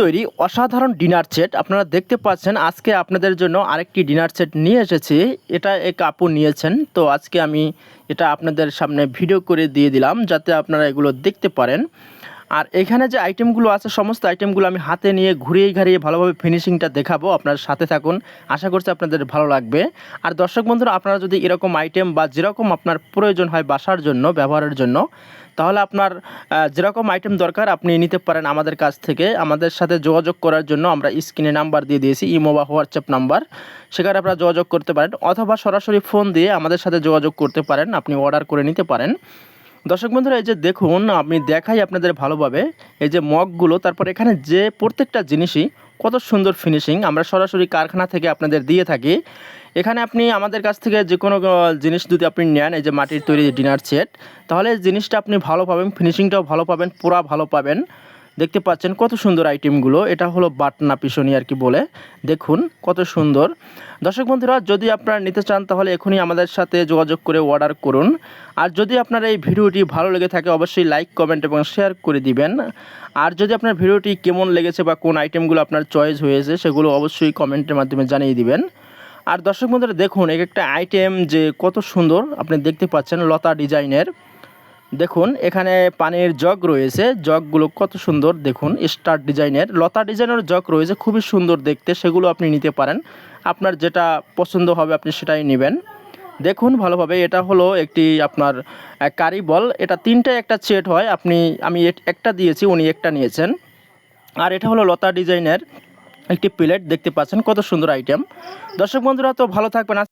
তৈরি অসাধারণ dinner set. আপনারা দেখতে পাচ্ছেন, আজকে আপনাদের জন্য আরেকটি ডিনার সেট নিয়ে এসেছি। এটা এক আপু নিয়েছেন। তো আজকে আমি এটা আপনাদের সামনে ভিডিও করে দিয়ে দিলাম, যাতে আপনারা এগুলো দেখতে পারেন। আর এখানে যে আইটেমগুলো আছে, সমস্ত আইটেমগুলো আমি হাতে নিয়ে ঘুরিয়ে ঘাড়িয়ে ভালোভাবে ফিনিশিংটা দেখাবো। আপনার সাথে থাকুন। আশা করছি আপনাদের ভালো লাগবে। আর দর্শক বন্ধুরা, আপনারা যদি এরকম আইটেম বা যেরকম আপনার প্রয়োজন হয় বাসার জন্য, ব্যবহারের জন্য, তাহলে আপনার যেরকম আইটেম দরকার আপনি নিতে পারেন আমাদের কাছ থেকে। আমাদের সাথে যোগাযোগ করার জন্য আমরা স্ক্রিনে নাম্বার দিয়ে দিয়েছি, ইমো বা হোয়াটসঅ্যাপ নাম্বার সেখানে আপনারা যোগাযোগ করতে পারেন। অথবা সরাসরি ফোন দিয়ে আমাদের সাথে যোগাযোগ করতে পারেন। আপনি অর্ডার করে নিতে পারেন। দর্শক বন্ধুরা, এই যে দেখুন, আমি দেখাই আপনাদের ভালোভাবে। এই যে মগগুলো, তারপর এখানে যে প্রত্যেকটা জিনিসই কত সুন্দর ফিনিশিং আমরা সরাসরি কারখানা থেকে আপনাদের দিয়ে থাকি। এখানে আপনি আমাদের কাছ থেকে যে কোনো জিনিস যদি আপনি নেন, এই যে মাটির তৈরি ডিনার সেট, তাহলে জিনিসটা আপনি ভালো পাবেন ফিনিশিংটাও ভালো পাবেন, পুরা ভালো পাবেন। দেখতে পাচ্ছেন কত সুন্দর আইটেমগুলো। এটা হলো বাটনা পিছনি আর কি বলে। দেখুন কত সুন্দর। দর্শক বন্ধুরা, যদি আপনারা নিতে চান তাহলে এখনই আমাদের সাথে যোগাযোগ করে অর্ডার করুন। আর যদি আপনার এই ভিডিওটি ভালো লেগে থাকে, অবশ্যই লাইক, কমেন্ট এবং শেয়ার করে দিবেন। আর যদি আপনার ভিডিওটি কেমন লেগেছে বা কোন আইটেমগুলো আপনার চয়েস হয়েছে, সেগুলো অবশ্যই কমেন্টের মাধ্যমে জানিয়ে দিবেন। আর দর্শক বন্ধুরা, দেখুন, এক একটা আইটেম যে কত সুন্দর, আপনি দেখতে পাচ্ছেন লতা ডিজাইনের। দেখুন, এখানে পানির জগ রয়েছে। জগগুলো কত সুন্দর, দেখুন, স্টার ডিজাইনের। লতা ডিজাইনের জগ রয়েছে, খুবই সুন্দর দেখতে, সেগুলো আপনি নিতে পারেন। আপনার যেটা পছন্দ হবে, আপনি সেটাই নেবেন। দেখুন, ভালোভাবে, এটা হলো একটি আপনার কারি বল। এটা তিনটে একটা সেট হয়, আপনি, আমি একটা দিয়েছি, উনি একটা নিয়েছেন। আর এটা হলো লতা ডিজাইনের একটি প্লেট, দেখতে পাচ্ছেন, কত সুন্দর আইটেম। দর্শক বন্ধুরা, তো ভালো থাকবেন।